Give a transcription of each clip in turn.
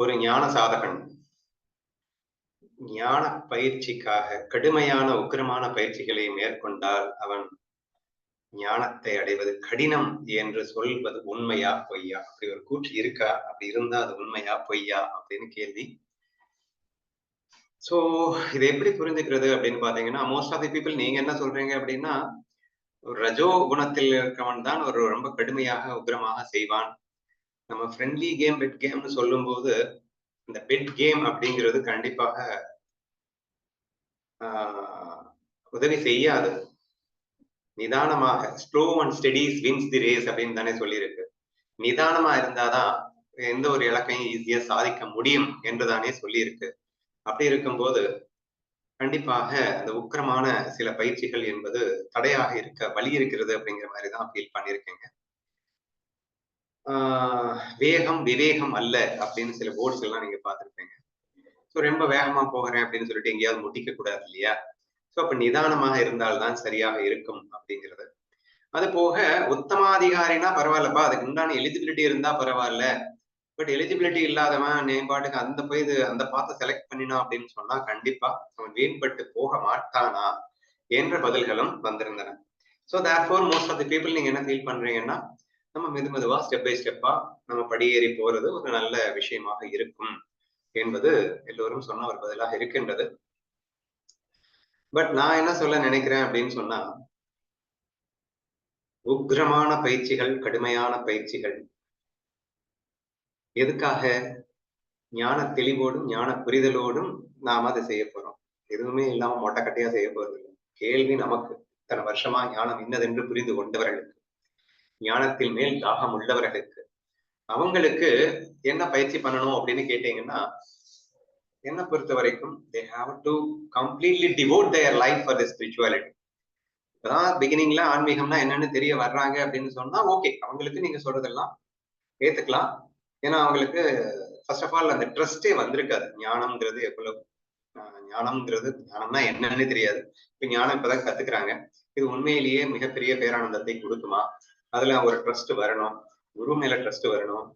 ஒரு ஞான சாதகன். ஞான பயிற்சிக்காக கடுமையான உக்கிரமான பயிற்சிகளை மேற்கொண்டால் அவன் ஞானத்தை அடைவது கடினம் என்று சொல்வது உண்மையா பொய்யா? அப்படி ஒரு கூற்று இருக்கா? அப்படி இருந்தா அது உண்மையா பொய்யா? அப்படின்னு கேள்வி. சோ இதை எப்படி புரிஞ்சுக்கிறது அப்படின்னு பாத்தீங்கன்னா மோஸ்ட் ஆஃப் தி பீப்புள் நீங்க என்ன சொல்றீங்க அப்படின்னா ஒரு ரஜோ குணத்தில் இருக்கவன் தான் ஒரு ரொம்ப கடுமையாக உக்கிரமாக செய்வான். நம்ம ஃப்ரெண்ட்லி கேம் பெட் கேம்னு சொல்லும்போது இந்த பெட் கேம் அப்படிங்கிறது கண்டிப்பாக உதவி செய்யாது. நிதானமாக slow and steady wins the race அப்படின்னு தானே சொல்லியிருக்கு. நிதானமா இருந்தாதான் எந்த ஒரு இலக்கையும் ஈஸியா சாதிக்க முடியும் என்று தானே சொல்லியிருக்கு. அப்படி இருக்கும்போது கண்டிப்பாக அந்த உக்கிரமான சில பயிற்சிகள் என்பது தடையாக இருக்க வழி இருக்கிறது அப்படிங்கிற மாதிரி தான் ஃபீல் பண்ணியிருக்கேங்க. வேகம் விவேகம் அல்ல அப்படின்னு சில போர்ட்ஸ் எல்லாம் நீங்க பார்த்துருப்பீங்க. ஸோ ரொம்ப வேகமா போகிறேன் அப்படின்னு சொல்லிட்டு எங்கேயாவது முட்டிக்க கூடாது இல்லையா? ஸோ அப்ப நிதானமாக இருந்தால்தான் சரியாக இருக்கும் அப்படிங்கிறது. அது போக உத்தமாதிகாரினா பரவாயில்லப்பா அதுக்கு உண்டான எலிஜிபிலிட்டி இருந்தா பரவாயில்ல. பட் எலிஜிபிலிட்டி இல்லாதவன் நேம்பாட்டுக்கு அந்த போய் இது அந்த பார்த்து செலக்ட் பண்ணினா அப்படின்னு சொன்னா கண்டிப்பா அவன் வீண்பட்டு போக மாட்டானா என்ற பதில்களும் வந்திருந்தன. So therefore most of the people நீங்க என்ன ஃபீல் பண்றீங்கன்னா நம்ம மெது மெதுவா ஸ்டெப் பை ஸ்டெப்பா நம்ம படியேறி போறது ஒரு நல்ல விஷயமாக இருக்கும் என்பது எல்லோரும் சொன்ன ஒரு பதிலாக இருக்கின்றது. பட் நான் என்ன சொல்ல நினைக்கிறேன் அப்படின்னு சொன்னா உக்ரமான பயிற்சிகள் கடுமையான பயிற்சிகள். எதுக்காக? ஞான தெளிவோடும் ஞான புரிதலோடும் நாம அதை செய்ய போறோம். எதுவுமே இல்லாம மொட்டைக்கட்டையா செய்ய போறது இல்லை கேள்வி நமக்கு. இத்தனை வருஷமா ஞானம் இன்னதென்று புரிந்து கொண்டவர்களுக்கு. ஞானத்தின் மேல் தாகம் உள்ளவர்களுக்கு. அவங்களுக்கு என்ன பயிற்சி பண்ணணும் அப்படின்னு கேட்டீங்கன்னா என்ன பொறுத்த வரைக்கும் they have to completely devote their life for the spirituality இப்பதான் பிகினிங்ல ஆன்மீகம்னா என்னன்னு தெரிய வர்றாங்க அப்படின்னு சொன்னா ஓகே அவங்களுக்கு நீங்க சொல்றதெல்லாம் ஏத்துக்கலாம். ஏன்னா அவங்களுக்கு ஃபர்ஸ்ட் ஆஃப் ஆல் அந்த ட்ரஸ்டே வந்திருக்காது. ஞானம்ங்கிறது எவ்வளவு ஞானம்ங்கிறது ஞானம்னா என்னன்னு தெரியாது. இப்ப ஞானம் இப்பதான் கத்துக்கிறாங்க. இது உண்மையிலேயே மிகப்பெரிய பேரானந்தத்தை கொடுக்குமா? அதுல ஒரு ட்ரஸ்ட் வரணும். குரு மேல ட்ரஸ்ட் வரணும்.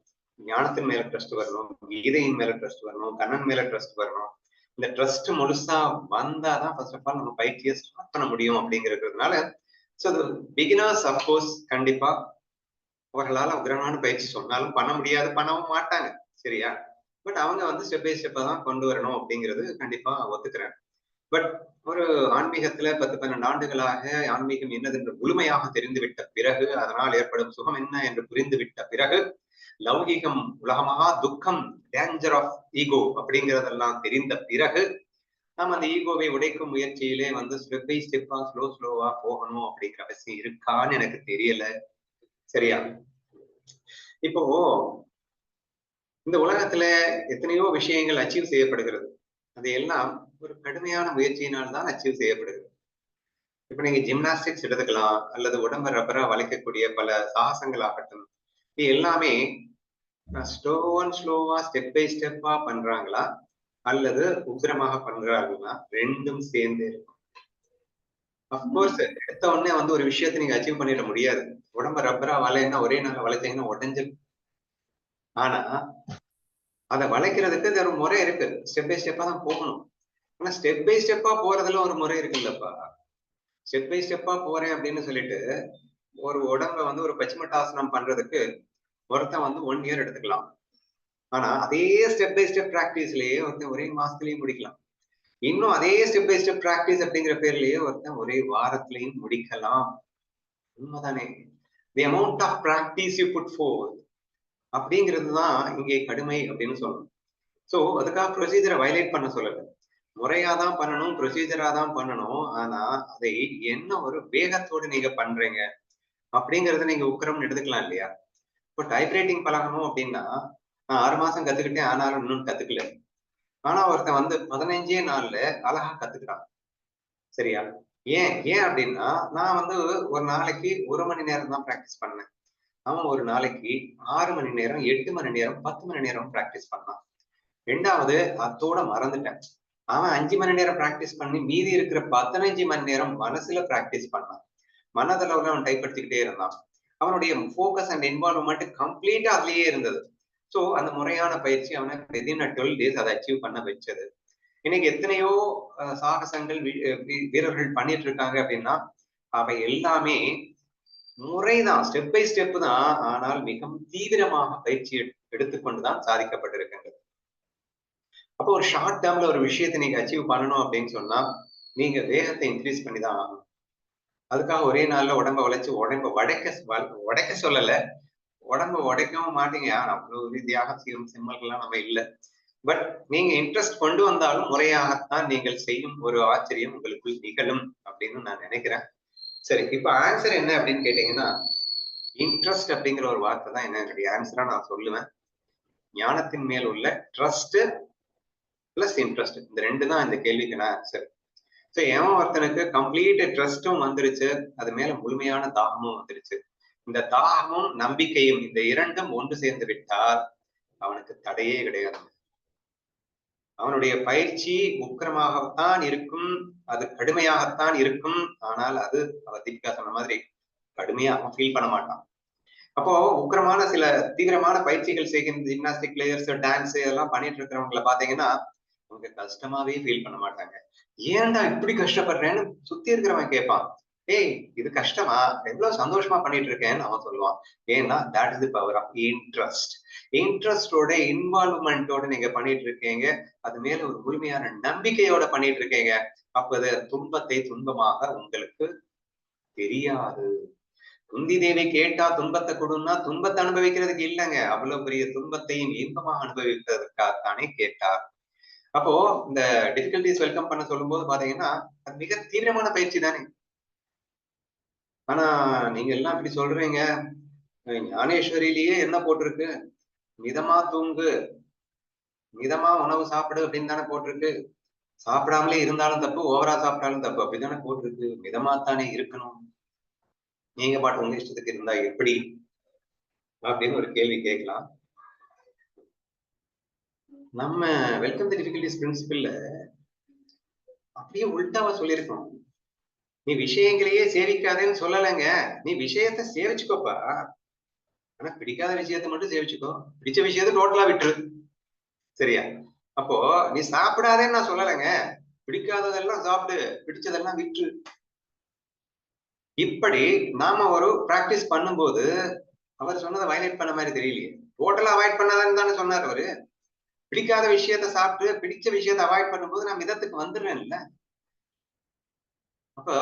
ஞானத்தின் மேல ட்ரஸ்ட் வரணும். கீதையின் மேல ட்ரஸ்ட் வரணும். கண்ணன் மேல ட்ரஸ்ட் வரணும். இந்த ட்ரஸ்ட் முழுசா வந்தாதான் ஃபர்ஸ்ட் ஆஃப் ஆல் நம்ம பயிற்சியை ஸ்டார்ட் பண்ண முடியும் அப்படிங்கிறதுனால ஸோ பிகினர்ஸ் அப்கோர்ஸ் கண்டிப்பா அவர்களால் உக்ரமான பயிற்சி சொன்னாலும் பண்ண முடியாது பண்ணவும் மாட்டாங்க. சரியா? பட் அவங்க வந்து ஸ்டெப் பை ஸ்டெப்பா தான் கொண்டு வரணும் அப்படிங்கிறது கண்டிப்பா ஒத்துக்கிறேன். பட் ஒரு ஆன்மீகத்துல பத்து பன்னெண்டு ஆண்டுகளாக ஆன்மீகம் என்னது என்று முழுமையாக தெரிந்துவிட்ட பிறகு அதனால் ஏற்படும் சுகம் என்ன என்று புரிந்துவிட்ட பிறகு லௌகிகம் உலகமாக துக்கம் டேஞ்சர் ஆஃப் ஈகோ அப்படிங்கிறதெல்லாம் தெரிந்த பிறகு நாம் அந்த ஈகோவை உடைக்கும் முயற்சியிலே வந்து ஸ்டெப் பை ஸ்டெப்பா ஸ்லோ ஸ்லோவா போகணும் அப்படிங்கிற அவசியம் இருக்கான்னு எனக்கு தெரியல. சரியா? இப்போ இந்த உலகத்துல எத்தனையோ விஷயங்கள் அச்சீவ் செய்யப்படுகிறது. அது எல்லாம் ஒரு கடுமையான முயற்சியினால் தான் அச்சீவ் செய்யப்படுகிறது. இப்ப நீங்க ஜிம்னாஸ்டிக்ஸ் எடுத்துக்கலாம் அல்லது உடம்ப ரப்பரா வளைக்கக்கூடிய பல சாகசங்கள் ஆகட்டும் இது எல்லாமே ஸ்லோ அண்ட் ஸ்லோவா ஸ்டெப் பை ஸ்டெப்பா பண்றாங்களா? அல்லது உக்கிரமாக பண்றாங்களா ரெண்டும் சேர்ந்து இருக்கும். அப்கோர்ஸ் எடுத்த உடனே வந்து ஒரு விஷயத்தை நீங்க அச்சீவ் பண்ணிட முடியாது. உடம்ப ரப்பரா வளையன்னா ஒரே நாள் வளைச்சீங்கன்னா உடஞ்சு ஆனா அதை வளைக்கிறதுக்கு ஒரு முறை இருக்கு. ஸ்டெப் பை ஸ்டெப்பா தான் போகணும். ஆனா ஸ்டெப் பை ஸ்டெப்பா போறதுல ஒரு முறை இருக்குல்லப்பா. ஸ்டெப் பை ஸ்டெப்பா போறேன் அப்படின்னு சொல்லிட்டு ஒரு உடம்ப வந்து ஒரு பச்சிமட்டாசனம் பண்றதுக்கு ஒருத்தன் வந்து ஒன் இயர் எடுத்துக்கலாம். ஆனா அதே ஸ்டெப் பை ஸ்டெப் பிராக்டிஸ்லயே ஒருத்தன் ஒரே மாசத்துலயும் முடிக்கலாம். இன்னும் அதே ஸ்டெப் பை ஸ்டெப் பிராக்டிஸ் அப்படிங்கிற பேர்லயே ஒருத்தன் ஒரே வாரத்திலையும் முடிக்கலாம். உண்மைதானே? The amount of practice you put for அப்படிங்கிறது தான் இங்கே கடுமை அப்படின்னு சொல்லணும். ஸோ அதுக்காக ப்ரொசீஜரை வயலேட் பண்ண சொல்லலை. முறையா தான் பண்ணணும் ப்ரொசீஜரா தான் பண்ணணும். ஆனா அதை என்ன ஒரு வேகத்தோடு நீங்க பண்றீங்க அப்படிங்கறத நீங்க உக்கரம் எடுத்துக்கலாம் இல்லையா? இப்போ டைப்ரைட்டிங் பழகணும் அப்படின்னா நான் ஆறு மாசம் கத்துக்கிட்டேன் ஆனாலும் இன்னும் கத்துக்கல. ஆனா ஒருத்தன் வந்து பதினைஞ்சே நாள்ல அழகா கத்துக்கிறான். சரியா? ஏன்? ஏன் அப்படின்னா நான் வந்து ஒரு நாளைக்கு ஒரு மணி நேரம் தான் ப்ராக்டிஸ் பண்ணேன். அவன் ஒரு நாளைக்கு ஆறு மணி நேரம் எட்டு மணி நேரம் பத்து மணி நேரம் ப்ராக்டிஸ் பண்ணான். ரெண்டாவது அத்தோட மறந்துட்டேன். அவன் அஞ்சு மணி நேரம் ப்ராக்டிஸ் பண்ணி மீதி இருக்கிற பதினஞ்சு மணி நேரம் மனசுல ப்ராக்டிஸ் பண்ணான். மனதளவுல அவன் டைப்படுத்திக்கிட்டே இருந்தான். அவனுடைய ஃபோக்கஸ் அண்ட் இன்வால்வ்மெண்ட் கம்ப்ளீட்டா அதுலயே இருந்தது. சோ அந்த முறையான பயிற்சி அவனை விதின் டுவெல் டேஸ் அதை அச்சீவ் பண்ண வச்சது. இன்னைக்கு எத்தனையோ சாகசங்கள் வீரர்கள் பண்ணிட்டு இருக்காங்க அப்படின்னா அவை எல்லாமே முறைதான் ஸ்டெப் பை ஸ்டெப் தான். ஆனால் மிகவும் தீவிரமாக பயிற்சி எடு- எடுத்துக்கொண்டுதான் சாதிக்கப்பட்டிருக்கு அப்போ ஒரு ஷார்ட் டேர்ம்ல ஒரு விஷயத்தை நீங்க அச்சீவ் பண்ணணும் அப்படின்னு சொன்னா நீங்க வேகத்தை இன்க்ரீஸ் பண்ணி தான் ஆகணும். அதுக்காக ஒரே நாள்ல உடம்ப உழைச்சு உடம்ப உடைக்க உடைக்க சொல்லல. உடம்ப உடைக்கவும் மாட்டீங்க. யார்? அவ்வளவு ரீதியாக செய்யும் செம்மல்கள்லாம் நம்ம இல்லை. பட் நீங்க இன்ட்ரெஸ்ட் கொண்டு வந்தாலும் முறையாகத்தான் நீங்கள் செய்யும் ஒரு ஆச்சரியம் உங்களுக்குள் நிகழும் அப்படின்னு நான் நினைக்கிறேன். சரி இப்ப ஆன்சர் என்ன அப்படின்னு கேட்டீங்கன்னா இன்ட்ரெஸ்ட் அப்படிங்கிற ஒரு வார்த்தை தான் என்ன என்னுடைய ஆன்சரா நான் சொல்லுவேன். ஞானத்தின் மேல் உள்ள ட்ரஸ்ட் பிளஸ் இன்ட்ரெஸ்ட் இந்த ரெண்டு தான் இந்த கேள்விக்கு நான் ஆன்சர் ஸோ எவன் ஒருத்தனுக்கு கம்ப்ளீட் ட்ரஸ்ட்டும் வந்துருச்சு. அது மேல முழுமையான தாகமும் வந்துருச்சு. இந்த தாகமும் நம்பிக்கையும் இந்த இரண்டும் ஒன்று சேர்ந்து விட்டால் அவனுக்கு தடையே கிடையாது. அவனுடைய பயிற்சி உக்கிரமாகத்தான் இருக்கும். அது கடுமையாகத்தான் இருக்கும். ஆனால் அது அவ தீபிகா சொன்ன மாதிரி கடுமையா அவன் ஃபீல் பண்ண மாட்டான். அப்போ உக்கிரமான சில தீவிரமான பயிற்சிகள் செய்கின்ற ஜிம்னாஸ்டிக் பிளேயர்ஸ் டான்ஸ் இதெல்லாம் பண்ணிட்டு இருக்கிறவங்கள பாத்தீங்கன்னா அவங்க கஷ்டமாவே ஃபீல் பண்ண மாட்டாங்க. ஏன்டா இப்படி கஷ்டப்படுறேன்னு சுத்தி இருக்கிறவன் கேட்பான். ஏய் இது கஷ்டமா? எவ்வளவு சந்தோஷமா பண்ணிட்டு இருக்கேன்னு அவன் சொல்லுவான். ஏன்னா that is the power of interest இன்ட்ரெஸ்டோட இன்வால்வ்மெண்டோட நீங்க பண்ணிட்டு இருக்கீங்க அது மேல ஒரு முழுமையான நம்பிக்கையோட பண்ணிட்டு இருக்கீங்க அப்போது துன்பத்தை துன்பமாக உங்களுக்கு தெரியாது. குந்தி தேவி கேட்டா துன்பத்தை கொடுன்னா துன்பத்தை அனுபவிக்கிறதுக்கு இல்லைங்க. அவ்வளவு பெரிய துன்பத்தையும் இன்பமாக அனுபவிப்பதற்காகத்தானே கேட்டார் அப்போ இந்த டிஃபிகல்டிஸ் வெல்கம் பண்ண சொல்லும்போது பாத்தீங்கன்னா அது மிக தீவிரமான பயிற்சி தானே? ஆனா நீங்க எல்லாம் இப்படி சொல்றீங்க. ஞானேஸ்வரியிலேயே என்ன போட்டிருக்கு? மிதமா தூங்கு. மிதமா உணவு சாப்பிடு அப்படின்னு தானே போட்டிருக்கு. சாப்பிடாமலே இருந்தாலும் தப்பு ஓவரா சாப்பிட்டாலும் தப்பு. அப்படிதானே போட்டிருக்கு. மிதமா தானே இருக்கணும். நீங்க பாட்டு உங்க இஷ்டத்துக்கு இருந்தா எப்படி? அப்படின்னு ஒரு கேள்வி கேட்கலாம். நம்ம வெல்கம் தி டிஃபிகல்டிஸ் பிரின்சிபிள்ல அப்படியே உள்டாவா சொல்லியிருக்கோம். நீ விஷயங்களையே சேவிக்காதேன்னு சொல்லலைங்க. நீ விஷயத்த சேவிச்சுக்கோப்பா ஆனா பிடிக்காத விஷயத்த மட்டும் சேவிச்சுக்கோ பிடிச்ச விஷயத்த டோட்டலா விட்டுரு. சரியா? அப்போ நீ சாப்பிடாதேன்னு நான் சொல்லலைங்க. பிடிக்காததெல்லாம் சாப்பிடு. பிடிச்சதெல்லாம் விட்டுரு. இப்படி நாம ஒரு பிராக்டிஸ் பண்ணும்போது அவர் சொன்னதை வயலேட் பண்ண மாதிரி தெரியலையே. டோட்டலா அவாய்ட் பண்ணாதான்னு தானே சொன்னார் அவரு. பிடிக்காத விஷயத்த சாப்பிட்டு பிடிச்ச விஷயத்த அவாய்ட் பண்ணும்போது நான் மிதத்துக்கு இல்ல? அப்போ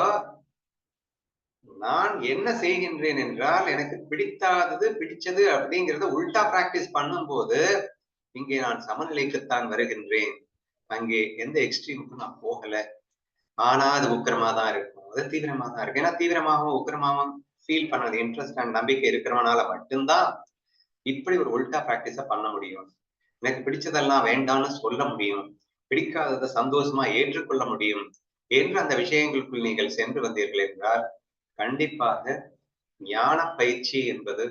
நான் என்ன செய்கின்றேன் என்றால் எனக்கு பிடித்தாதது பிடிச்சது அப்படிங்கறத உல்டா பிராக்டிஸ் பண்ணும்போது இங்கே நான் சமநிலைக்குத்தான் வருகின்றேன். அங்கே எந்த எக்ஸ்ட்ரீமுக்கும் நான் போகல. ஆனா அது உக்கிரமா தான் இருக்கும். அது தீவிரமா தான் இருக்கு ஏன்னா தீவிரமாகவும் உக்கிரமாகவும் ஃபீல் பண்ணது இன்ட்ரெஸ்ட் அண்ட் நம்பிக்கை இருக்கிறவனால மட்டும்தான் இப்படி ஒரு உல்டா பிராக்டிஸ பண்ண முடியும். எனக்கு பிடிச்சதெல்லாம் வேண்டாம்னு சொல்ல முடியும். பிடிக்காததை சந்தோஷமா ஏற்றுக்கொள்ள முடியும். என்று அந்த விஷயங்களுக்குள் நீங்கள் சென்று வந்தீர்கள் என்றால் கண்டிப்பாக ஞான பயிற்சி என்பது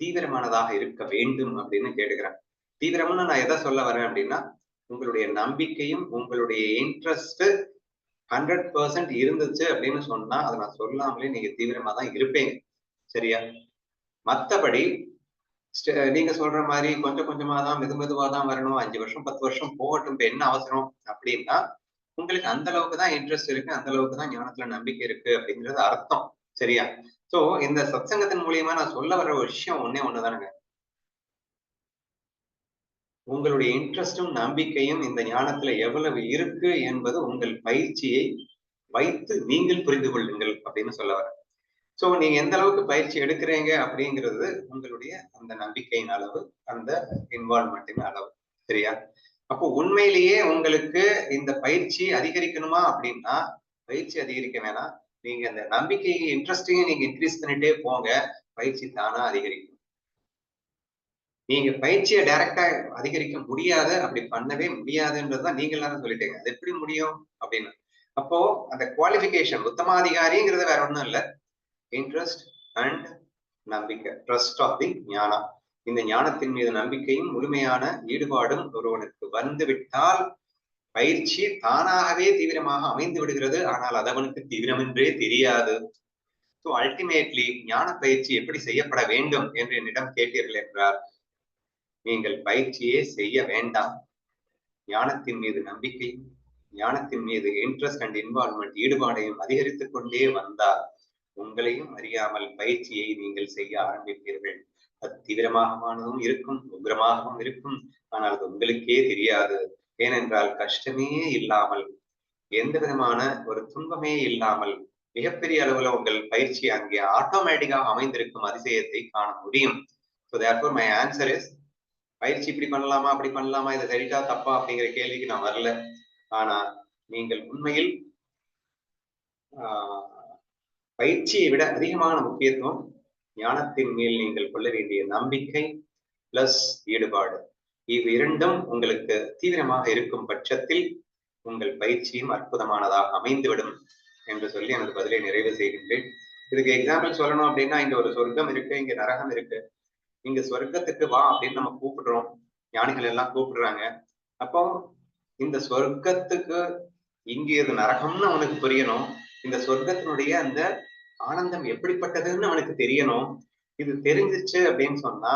தீவிரமானதாக இருக்க வேண்டும் அப்படின்னு கேட்டுக்கிறேன். தீவிரமான நான் எதை சொல்ல வரேன் அப்படின்னா உங்களுடைய நம்பிக்கையும் உங்களுடைய இன்ட்ரெஸ்ட் ஹண்ட்ரட் பர்சன்ட் இருந்துச்சு அப்படின்னு சொன்னா அதை நான் சொல்லாமலே நீங்க தீவிரமா தான் இருப்பீங்க. சரியா? மத்தபடி நீங்க சொல்ற மாதிரி கொஞ்சம் கொஞ்சமா தான் மெது மெதுவா தான் வரணும். அஞ்சு வருஷம் பத்து வருஷம் போகட்டும் இப்ப என்ன அவசரம் அப்படின்னா உங்களுக்கு அந்த அளவுக்கு தான் இன்ட்ரெஸ்ட் இருக்கு அந்த அளவுக்கு தான் ஞானத்துல நம்பிக்கை இருக்கு அப்படிங்கிறது அர்த்தம். சரியா? சோ இந்த சத்சங்கத்தின் மூலியமா நான் சொல்ல வர்ற ஒரு விஷயம் ஒன்னே ஒண்ணுதானுங்க. உங்களுடைய இன்ட்ரெஸ்டும் நம்பிக்கையும் இந்த ஞானத்துல எவ்வளவு இருக்கு என்பது உங்கள் பயிற்சியை வைத்து நீங்கள் புரிந்து கொள்ளுங்கள் அப்படின்னு சொல்ல வரேன் சோ நீங்க எந்த அளவுக்கு பயிற்சி எடுக்கிறீங்க அப்படிங்கிறது உங்களுடைய அந்த நம்பிக்கையின் அளவு அந்த இன்வால்மெண்ட்டின் அளவு. சரியா? அப்போ உண்மையிலேயே உங்களுக்கு இந்த பயிற்சி அதிகரிக்கணுமா அப்படின்னா பயிற்சி அதிகரிக்க வேணாம். நீங்க அந்த நம்பிக்கையை இன்ட்ரெஸ்டிங்க நீங்க இன்க்ரீஸ் பண்ணிட்டே போங்க. பயிற்சி தானா அதிகரிக்கும். நீங்க பயிற்சியை டைரக்டா அதிகரிக்க முடியாது. அப்படி பண்ணவே முடியாதுன்றதுதான் நீங்க எல்லாரும் சொல்லிட்டீங்க. அது எப்படி முடியும் அப்படின்னு. அப்போ அந்த குவாலிபிகேஷன் உத்தமாதிகாரிங்கிறது வேற ஒண்ணும் இல்ல. இன்ட்ரெஸ்ட் அண்ட் நம்பிக்கை ட்ரஸ்ட் ஆஃப் தி ஞானம். இந்த ஞானத்தின் மீது நம்பிக்கையும் முழுமையான ஈடுபாடும் ஒருவனுக்கு வந்துவிட்டால் பயிற்சி தானாகவே தீவிரமாக அமைந்து விடுகிறது. ஆனால் அது அவனுக்கு தீவிரம் என்றே தெரியாது. ஸோ அல்டிமேட்லி ஞான பயிற்சி எப்படி செய்யப்பட வேண்டும் என்று என்னிடம் கேட்டீர்கள் என்றார் நீங்கள் பயிற்சியே செய்ய வேண்டாம். ஞானத்தின் மீது நம்பிக்கை ஞானத்தின் மீது இன்ட்ரெஸ்ட் அண்ட் இன்வால்மெண்ட் ஈடுபாடையும் அதிகரித்துக் கொண்டே வந்தார் உங்களையும் அறியாமல் பயிற்சியை நீங்கள் செய்ய ஆரம்பிப்பீர்கள். அது தீவிரமாகவானதும் இருக்கும் உக்ரமாகவும் இருக்கும். ஆனால் அது உங்களுக்கே தெரியாது. ஏனென்றால் கஷ்டமே இல்லாமல் எந்த விதமான ஒரு துன்பமே இல்லாமல் மிகப்பெரிய அளவுல உங்கள் பயிற்சி அங்கே ஆட்டோமேட்டிக்காக அமைந்திருக்கும் அதிசயத்தை காண முடியும். So therefore my answer is பயிற்சி இப்படி பண்ணலாமா அப்படி பண்ணலாமா இது சரிதா தப்பா அப்படிங்கிற கேள்விக்கு நான் வரல. ஆனா நீங்கள் உண்மையில் ஆஹ் பயிற்சியை விட அதிகமான முக்கியத்துவம் ஞானத்தின் மேல் நீங்கள் கொள்ள வேண்டிய நம்பிக்கை பிளஸ் ஈடுபாடு. இவ் இரண்டும் உங்களுக்கு தீவிரமாக இருக்கும் பட்சத்தில் உங்கள் பயிற்சியும் அற்புதமானதாக அமைந்துவிடும் என்று சொல்லி எனது பதிலை நிறைவு செய்கின்றேன். இதுக்கு எக்ஸாம்பிள் சொல்லணும் அப்படின்னா இங்க ஒரு சொர்க்கம் இருக்கு இங்க நரகம் இருக்கு. இங்க சொர்க்கத்துக்கு வா அப்படின்னு நம்ம கூப்பிடுறோம். ஞானிகள் எல்லாம் கூப்பிடுறாங்க. அப்போ இந்த சொர்க்கத்துக்கு இங்கே இது நரகம்னு அவனுக்கு புரியணும். இந்த சொர்க்கத்தினுடைய அந்த ஆனந்தம் எப்படிப்பட்டதுன்னு அவனுக்கு தெரியணும். இது தெரிஞ்சிச்சு அப்படின்னு சொன்னா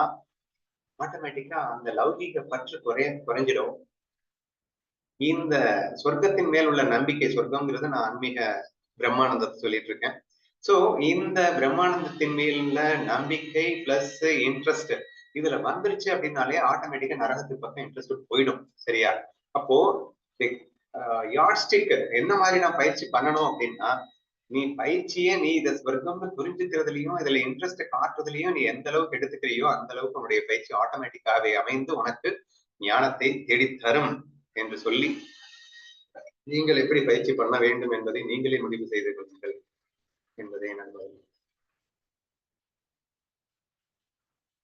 ஆட்டோமேட்டிக்கா அந்த லௌகீக பற்று குறைய குறைஞ்சிடும். இந்த சொர்க்கத்தின் மேல் உள்ள நம்பிக்கை சொர்க்கம்ங்கிறது நான் ஆன்மீக பிரம்மானந்தத்தை சொல்லிட்டு இருக்கேன் சோ இந்த பிரம்மானந்தத்தின் மேல் உள்ள நம்பிக்கை பிளஸ் இன்ட்ரெஸ்ட் இதுல வந்துருச்சு அப்படின்னாலே ஆட்டோமேட்டிக்கா நரகத்து பக்கம் இன்ட்ரெஸ்ட் போயிடும் சரியா? அப்போ யார்ஸ்டிக் என்ன மாதிரி நான் பயிற்சி பண்ணணும் அப்படின்னா நீ பயிற்சியே நீ இதை ஸ்வர்க்கம்னு புரிஞ்சுக்கிறதுலயும் இதுல இன்ட்ரெஸ்ட் காட்டுறதுலயும் நீ எந்த அளவுக்கு எடுத்துக்கிறியோ அந்த அளவுக்கு உன்னுடைய பயிற்சி ஆட்டோமேட்டிக்காவே அமைந்து உனக்கு ஞானத்தை தேடித் தரும் என்று சொல்லி நீங்கள் எப்படி பயிற்சி பண்ண வேண்டும் என்பதை நீங்களே முடிவு செய்து கொள்ளுங்கள் என்பதே நண்பர்கள்